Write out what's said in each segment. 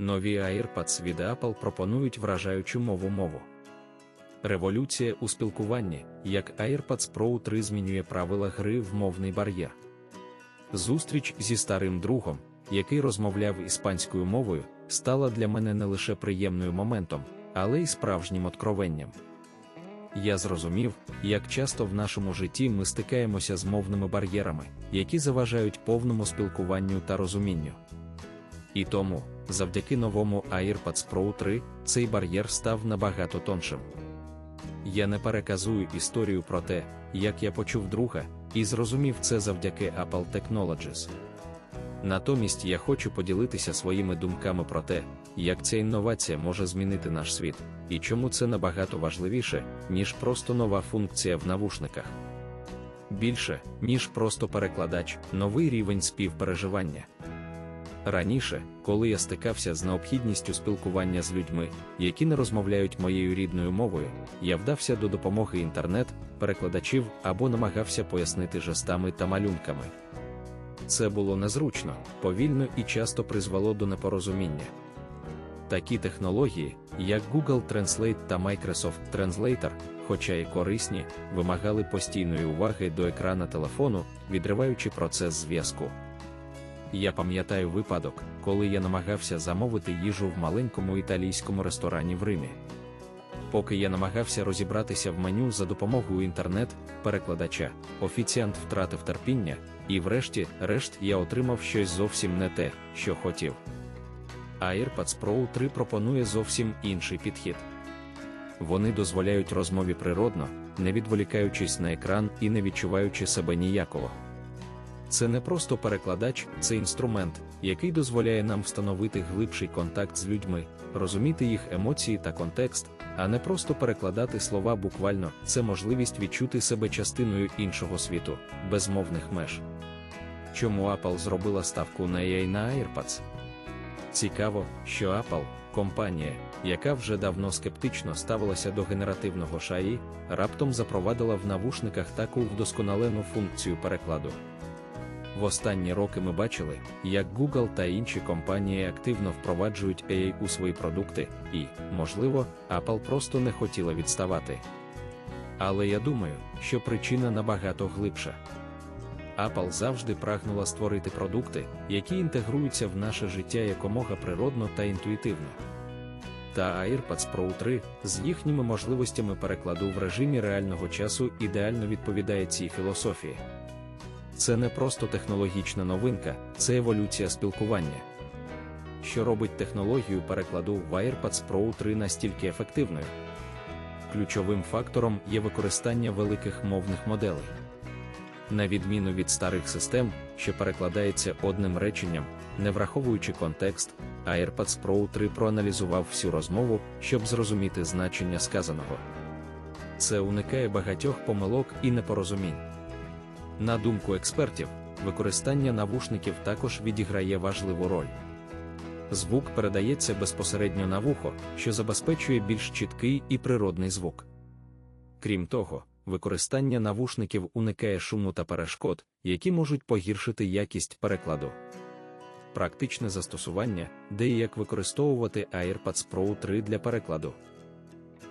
Нові AirPods від Apple пропонують вражаючу мову мову. Революція у спілкуванні, як AirPods Pro 3 змінює правила гри в мовний бар'єр. Зустріч зі старим другом, який розмовляв іспанською мовою, стала для мене не лише приємним моментом, але й справжнім откровенням. Я зрозумів, як часто в нашому житті ми стикаємося з мовними бар'єрами, які заважають повному спілкуванню та розумінню. І тому, завдяки новому AirPods Pro 3, цей бар'єр став набагато тоншим. Я не переказую історію про те, як я почув друга, і зрозумів це завдяки Apple Technologies. Натомість я хочу поділитися своїми думками про те, як ця інновація може змінити наш світ, і чому це набагато важливіше, ніж просто нова функція в навушниках. Більше, ніж просто перекладач, новий рівень співпереживання. Раніше, коли я стикався з необхідністю спілкування з людьми, які не розмовляють моєю рідною мовою, я вдався до допомоги інтернет-перекладачів або намагався пояснити жестами та малюнками. Це було незручно, повільно і часто призвело до непорозуміння. Такі технології, як Google Translate та Microsoft Translator, хоча й корисні, вимагали постійної уваги до екрана телефону, відриваючи процес зв'язку. Я пам'ятаю випадок, коли я намагався замовити їжу в маленькому італійському ресторані в Римі. Поки я намагався розібратися в меню за допомогою інтернет-перекладача, офіціант втратив терпіння, і врешті-решт я отримав щось зовсім не те, що хотів. AirPods Pro 3 пропонує зовсім інший підхід. Вони дозволяють розмові природно, не відволікаючись на екран і не відчуваючи себе ніяково. Це не просто перекладач, це інструмент, який дозволяє нам встановити глибший контакт з людьми, розуміти їх емоції та контекст, а не просто перекладати слова буквально, це можливість відчути себе частиною іншого світу, безмовних меж. Чому Apple зробила ставку на AI на AirPods? Цікаво, що Apple, компанія, яка вже давно скептично ставилася до генеративного шаї, раптом запровадила в навушниках таку вдосконалену функцію перекладу. В останні роки ми бачили, як Google та інші компанії активно впроваджують AI у свої продукти, і, можливо, Apple просто не хотіла відставати. Але я думаю, що причина набагато глибша. Apple завжди прагнула створити продукти, які інтегруються в наше життя якомога природно та інтуїтивно. Та AirPods Pro 3 з їхніми можливостями перекладу в режимі реального часу ідеально відповідає цій філософії. Це не просто технологічна новинка, це еволюція спілкування. Що робить технологію перекладу в AirPods Pro 3 настільки ефективною? Ключовим фактором є використання великих мовних моделей. На відміну від старих систем, що перекладається одним реченням, не враховуючи контекст, AirPods Pro 3 проаналізував всю розмову, щоб зрозуміти значення сказаного. Це уникає багатьох помилок і непорозумінь. На думку експертів, використання навушників також відіграє важливу роль. Звук передається безпосередньо на вухо, що забезпечує більш чіткий і природний звук. Крім того, використання навушників уникає шуму та перешкод, які можуть погіршити якість перекладу. Практичне застосування, де і як використовувати AirPods Pro 3 для перекладу.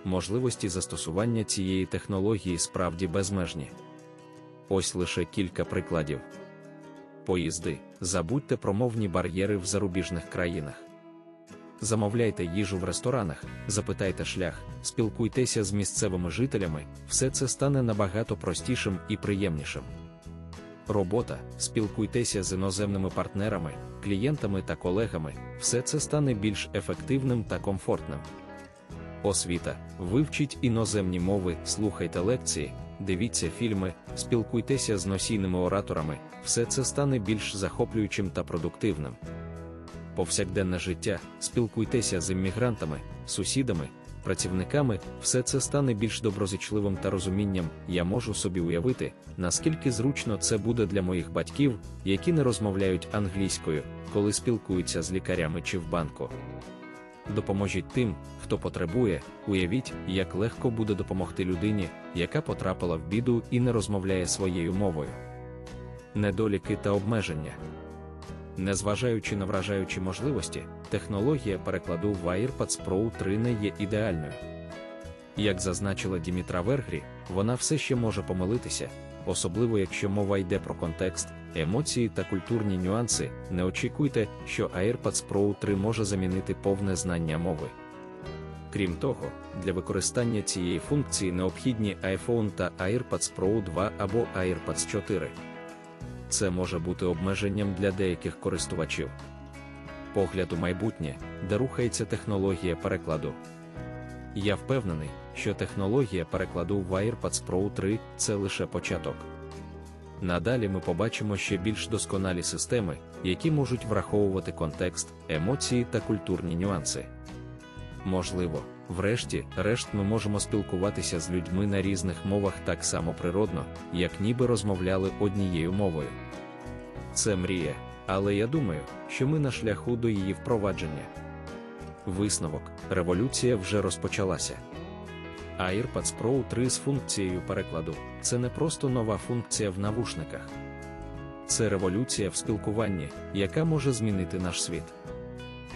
Можливості застосування цієї технології справді безмежні. Ось лише кілька прикладів. Поїзди. Забудьте про мовні бар'єри в зарубіжних країнах. Замовляйте їжу в ресторанах, запитайте шлях, спілкуйтеся з місцевими жителями, все це стане набагато простішим і приємнішим. Робота, спілкуйтеся з іноземними партнерами, клієнтами та колегами, все це стане більш ефективним та комфортним. Освіта, вивчіть іноземні мови, слухайте лекції, дивіться фільми, спілкуйтеся з носійними ораторами, все це стане більш захоплюючим та продуктивним. Повсякденне життя, спілкуйтеся з іммігрантами, сусідами, працівниками, все це стане більш доброзичливим та розумінням. Я можу собі уявити, наскільки зручно це буде для моїх батьків, які не розмовляють англійською, коли спілкуються з лікарями чи в банку. Допоможіть тим, хто потребує, уявіть, як легко буде допомогти людині, яка потрапила в біду і не розмовляє своєю мовою. Недоліки та обмеження. Незважаючи на вражаючі можливості, технологія перекладу в AirPods Pro 3 не є ідеальною. Як зазначила Дімітра Вергрі, вона все ще може помилитися, особливо якщо мова йде про контекст, емоції та культурні нюанси. Не очікуйте, що AirPods Pro 3 може замінити повне знання мови. Крім того, для використання цієї функції необхідні iPhone та AirPods Pro 2 або AirPods 4. Це може бути обмеженням для деяких користувачів. Погляд у майбутнє, де рухається технологія перекладу. Я впевнений, що технологія перекладу в AirPods Pro 3 це лише початок. Надалі ми побачимо ще більш досконалі системи, які можуть враховувати контекст, емоції та культурні нюанси. Можливо, врешті, решт ми можемо спілкуватися з людьми на різних мовах так само природно, як ніби розмовляли однією мовою. Це мрія, але я думаю, що ми на шляху до її впровадження. Висновок: революція вже розпочалася. AirPods Pro 3 з функцією перекладу це не просто нова функція в навушниках. Це революція в спілкуванні, яка може змінити наш світ.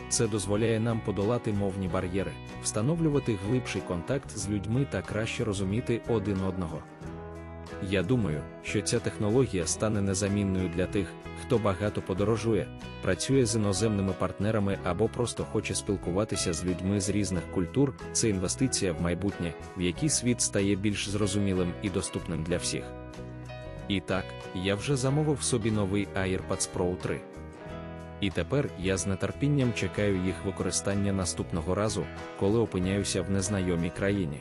Це дозволяє нам подолати мовні бар'єри, встановлювати глибший контакт з людьми та краще розуміти один одного. Я думаю, що ця технологія стане незамінною для тих, хто багато подорожує, працює з іноземними партнерами або просто хоче спілкуватися з людьми з різних культур. Це інвестиція в майбутнє, в який світ стає більш зрозумілим і доступним для всіх. І так, я вже замовив собі новий AirPods Pro 3. І тепер я з нетерпінням чекаю їх використання наступного разу, коли опиняюся в незнайомій країні.